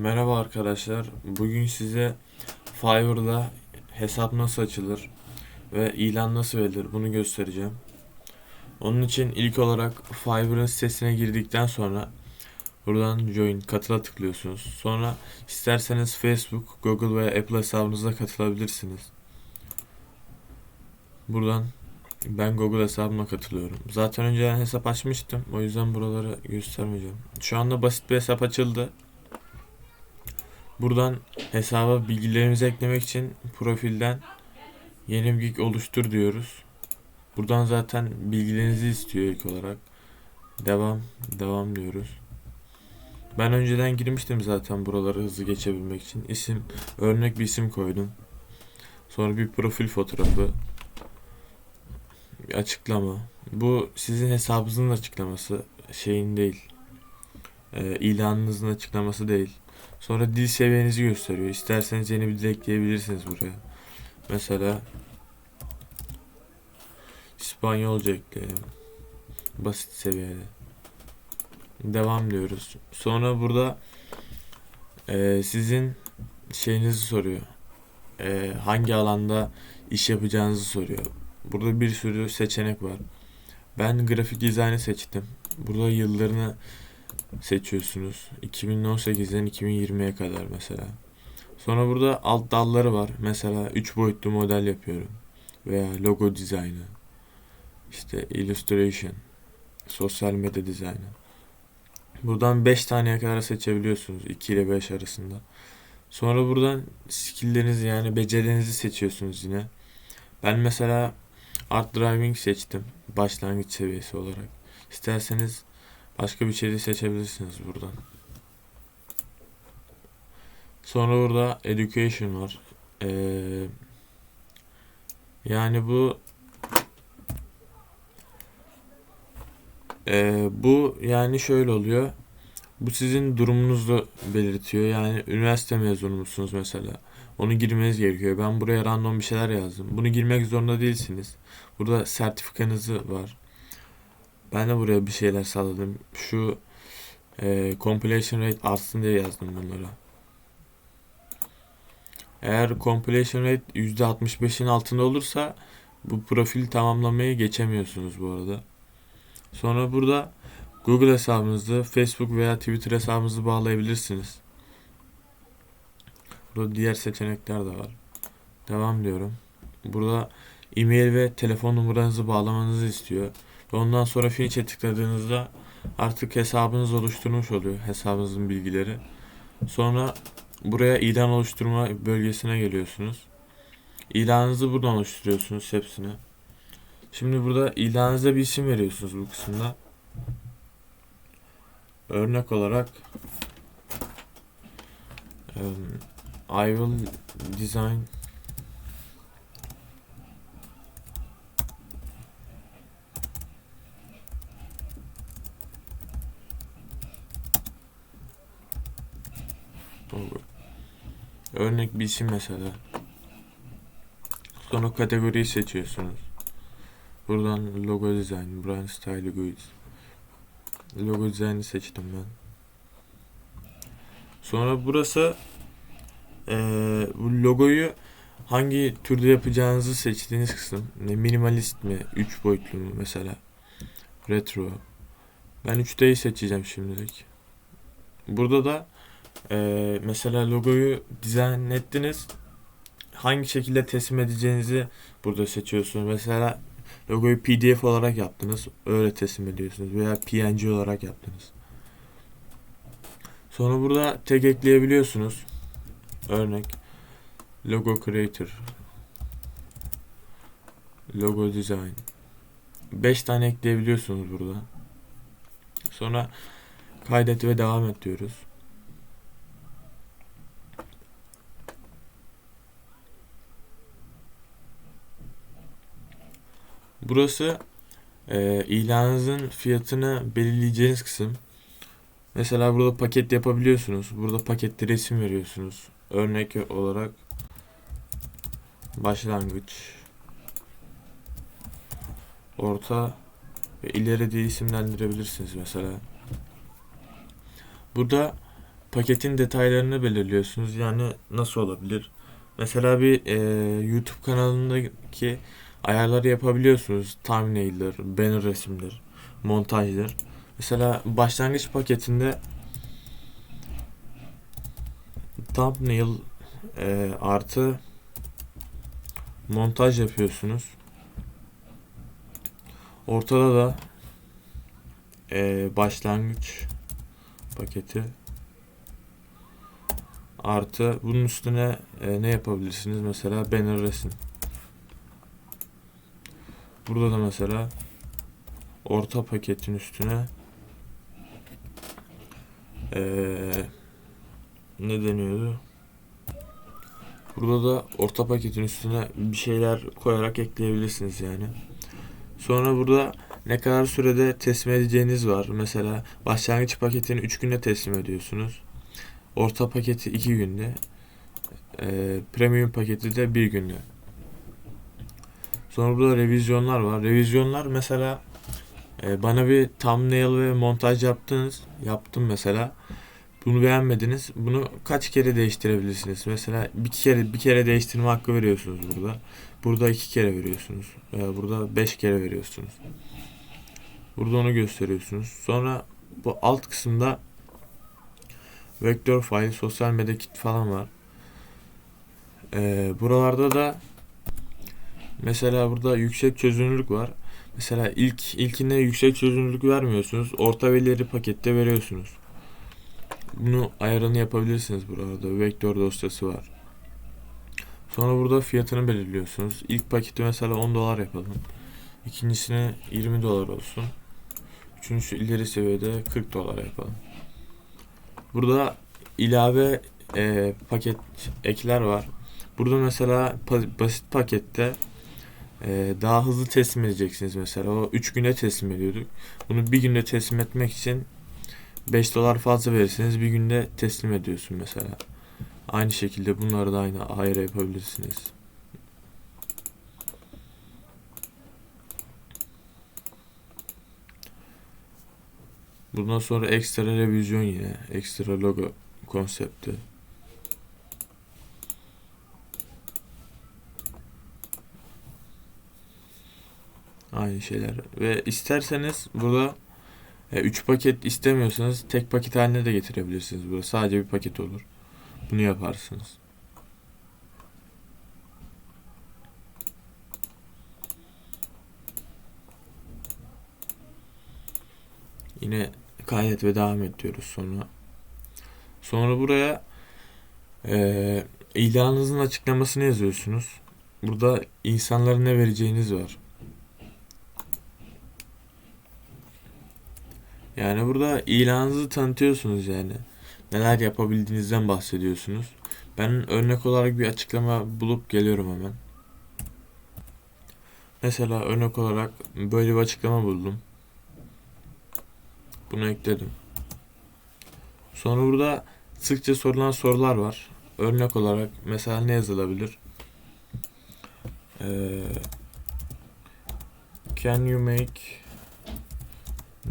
Merhaba arkadaşlar. Bugün size Fiverr'da hesap nasıl açılır ve ilan nasıl verilir bunu göstereceğim. Onun için ilk olarak Fiverr'ın sitesine girdikten sonra buradan join katıla tıklıyorsunuz. Sonra isterseniz Facebook, Google veya Apple hesabınıza katılabilirsiniz. Buradan ben Google hesabıma katılıyorum. Zaten önceden hesap açmıştım. O yüzden buraları göstermeyeceğim. Şu anda basit bir hesap açıldı. Buradan hesaba bilgilerimizi eklemek için profilden yeni bir gig oluştur diyoruz. Buradan zaten bilgilerinizi istiyor ilk olarak. Devam, devam diyoruz. Ben önceden girmiştim zaten buraları hızlı geçebilmek için. İsim, örnek bir isim koydum. Sonra bir profil fotoğrafı. Bir açıklama. Bu sizin hesabınızın açıklaması. Şeyin değil. Ee, ilanınızın açıklaması değil. Sonra dil seviyenizi gösteriyor. İsterseniz yeni bir dil ekleyebilirsiniz buraya. Mesela İspanyolca ekleyelim. Basit seviyede. Devam diyoruz. Sonra burada e, sizin şeyinizi soruyor. E, hangi alanda iş yapacağınızı soruyor. Burada bir sürü seçenek var. Ben grafik dizaynı seçtim. Burada yıllarını seçiyorsunuz. 2018'den 2020'ye kadar mesela. Sonra burada alt dalları var. Mesela 3 boyutlu model yapıyorum. Veya logo dizaynı. İşte illustration. Sosyal medya dizaynı. Buradan 5 taneye kadar seçebiliyorsunuz. 2 ile 5 arasında. Sonra buradan skilllerinizi yani becerilerinizi seçiyorsunuz yine. Ben mesela Art Driving seçtim. Başlangıç seviyesi olarak. İsterseniz Başka bir de seçebilirsiniz buradan. Sonra burada education var. Ee, yani bu ee, bu yani şöyle oluyor. Bu sizin durumunuzu belirtiyor. Yani üniversite mezunu musunuz mesela? Onu girmeniz gerekiyor. Ben buraya random bir şeyler yazdım. Bunu girmek zorunda değilsiniz. Burada sertifikanızı var. Ben de buraya bir şeyler sağladım. Şu e, compilation rate artsın diye yazdım bunlara. Eğer compilation rate %65'in altında olursa bu profil tamamlamayı geçemiyorsunuz bu arada. Sonra burada Google hesabınızı, Facebook veya Twitter hesabınızı bağlayabilirsiniz. Burada diğer seçenekler de var. Devam diyorum. Burada e-mail ve telefon numaranızı bağlamanızı istiyor. Ondan sonra finish'e tıkladığınızda artık hesabınız oluşturmuş oluyor. Hesabınızın bilgileri. Sonra buraya ilan oluşturma bölgesine geliyorsunuz. İlanınızı buradan oluşturuyorsunuz hepsini. Şimdi burada ilanınıza bir isim veriyorsunuz bu kısımda. Örnek olarak I will design Olur. Örnek bir isim mesela. Sonra kategoriyi seçiyorsunuz. Buradan logo design, brand style goods. Logo dizaynı seçtim ben. Sonra burası ee, bu logoyu hangi türde yapacağınızı seçtiğiniz kısım. Ne minimalist mi, 3 boyutlu mu mesela. Retro. Ben 3D'yi seçeceğim şimdilik. Burada da ee, mesela logoyu dizayn ettiniz. Hangi şekilde teslim edeceğinizi burada seçiyorsunuz. Mesela logoyu PDF olarak yaptınız. Öyle teslim ediyorsunuz. Veya PNG olarak yaptınız. Sonra burada tag ekleyebiliyorsunuz. Örnek logo creator logo design 5 tane ekleyebiliyorsunuz burada. Sonra kaydet ve devam et diyoruz. Burası e, ilanınızın fiyatını belirleyeceğiniz kısım. Mesela burada paket yapabiliyorsunuz. Burada pakette resim veriyorsunuz. Örnek olarak başlangıç, orta ve ileri diye isimlendirebilirsiniz mesela. Burada paketin detaylarını belirliyorsunuz. Yani nasıl olabilir? Mesela bir e, YouTube kanalındaki ayarları yapabiliyorsunuz. Thumbnail'dir, banner resimdir, montajdır. Mesela başlangıç paketinde thumbnail e, artı montaj yapıyorsunuz. Ortada da e, başlangıç paketi artı bunun üstüne e, ne yapabilirsiniz? Mesela banner resim. Burada da mesela orta paketin üstüne e, ne deniyordu? Burada da orta paketin üstüne bir şeyler koyarak ekleyebilirsiniz yani. Sonra burada ne kadar sürede teslim edeceğiniz var. Mesela başlangıç paketini 3 günde teslim ediyorsunuz. Orta paketi 2 günde. Eee, premium paketi de 1 günde. Sonra burada revizyonlar var. Revizyonlar mesela e, bana bir thumbnail ve montaj yaptınız. Yaptım mesela. Bunu beğenmediniz. Bunu kaç kere değiştirebilirsiniz? Mesela bir kere bir kere değiştirme hakkı veriyorsunuz burada. Burada iki kere veriyorsunuz. Veya burada beş kere veriyorsunuz. Burada onu gösteriyorsunuz. Sonra bu alt kısımda vektör file, sosyal medya kit falan var. Ee, buralarda da mesela burada yüksek çözünürlük var. Mesela ilk ilkinde yüksek çözünürlük vermiyorsunuz. Orta ve ileri pakette veriyorsunuz. Bunu ayarını yapabilirsiniz burada. Vektör dosyası var. Sonra burada fiyatını belirliyorsunuz. İlk paketi mesela 10 dolar yapalım. İkincisine 20 dolar olsun. Üçüncüsü ileri seviyede 40 dolar yapalım. Burada ilave e, paket ekler var. Burada mesela basit pakette e, daha hızlı teslim edeceksiniz mesela. O 3 güne teslim ediyorduk. Bunu bir günde teslim etmek için 5 dolar fazla verirseniz bir günde teslim ediyorsun mesela. Aynı şekilde bunları da aynı ayrı yapabilirsiniz. Bundan sonra ekstra revizyon yine. Ekstra logo konsepti. Aynı şeyler. Ve isterseniz burada 3 paket istemiyorsanız tek paket haline de getirebilirsiniz. Burada sadece bir paket olur. Bunu yaparsınız. Yine kaydet ve devam et diyoruz sonra. Sonra buraya eee ilanınızın açıklamasını yazıyorsunuz. Burada insanlara ne vereceğiniz var. Yani burada ilanınızı tanıtıyorsunuz yani. Neler yapabildiğinizden bahsediyorsunuz. Ben örnek olarak bir açıklama bulup geliyorum hemen. Mesela örnek olarak böyle bir açıklama buldum. Bunu ekledim. Sonra burada sıkça sorulan sorular var. Örnek olarak mesela ne yazılabilir? Ee, can you make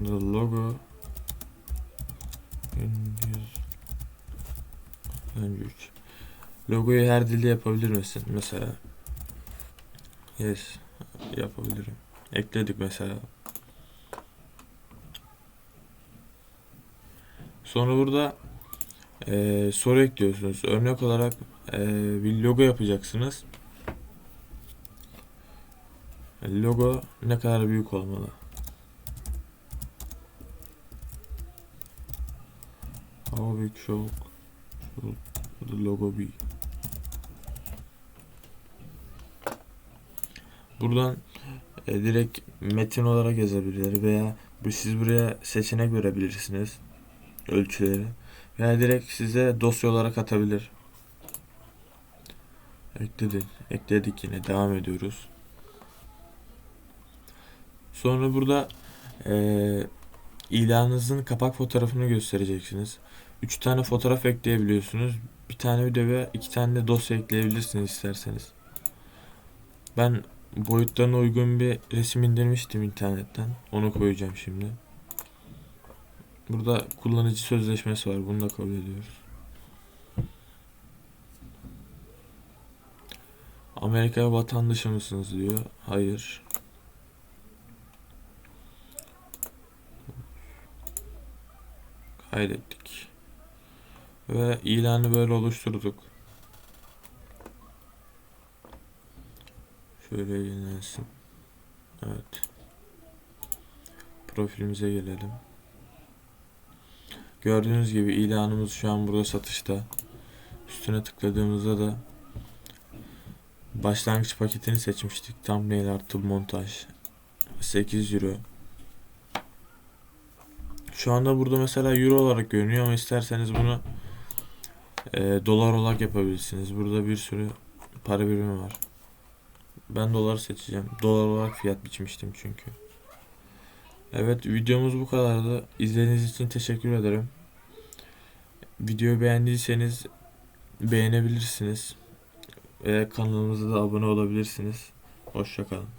the logo language? Logoyu her dilde yapabilir misin? Mesela yes yapabilirim. Ekledik mesela. Sonra burada eee, soru ekliyorsunuz. Örnek olarak eee, bir logo yapacaksınız. Logo ne kadar büyük olmalı? Big should should the logo be? Buradan e, direkt metin olarak yazabilir veya siz buraya seçenek verebilirsiniz ölçüleri veya direkt size dosya olarak atabilir. Ekledik. Ekledik yine. Devam ediyoruz. Sonra burada eee ilanınızın kapak fotoğrafını göstereceksiniz. 3 tane fotoğraf ekleyebiliyorsunuz. Bir tane video ve iki tane de dosya ekleyebilirsiniz isterseniz. Ben boyutlarına uygun bir resim indirmiştim internetten. Onu koyacağım şimdi. Burada kullanıcı sözleşmesi var. Bunu da kabul ediyoruz. Amerika vatandaşı mısınız diyor. Hayır. Kaydettik. Ve ilanı böyle oluşturduk. Şöyle yenilensin. Evet. Profilimize gelelim. Gördüğünüz gibi ilanımız şu an burada satışta. Üstüne tıkladığımızda da başlangıç paketini seçmiştik. Thumbnail artı montaj. 8 euro. Şu anda burada mesela euro olarak görünüyor ama isterseniz bunu e, dolar olarak yapabilirsiniz. Burada bir sürü para birimi var. Ben dolar seçeceğim. Dolar olarak fiyat biçmiştim çünkü. Evet videomuz bu kadardı. İzlediğiniz için teşekkür ederim. Videoyu beğendiyseniz beğenebilirsiniz. Ve kanalımıza da abone olabilirsiniz. Hoşçakalın.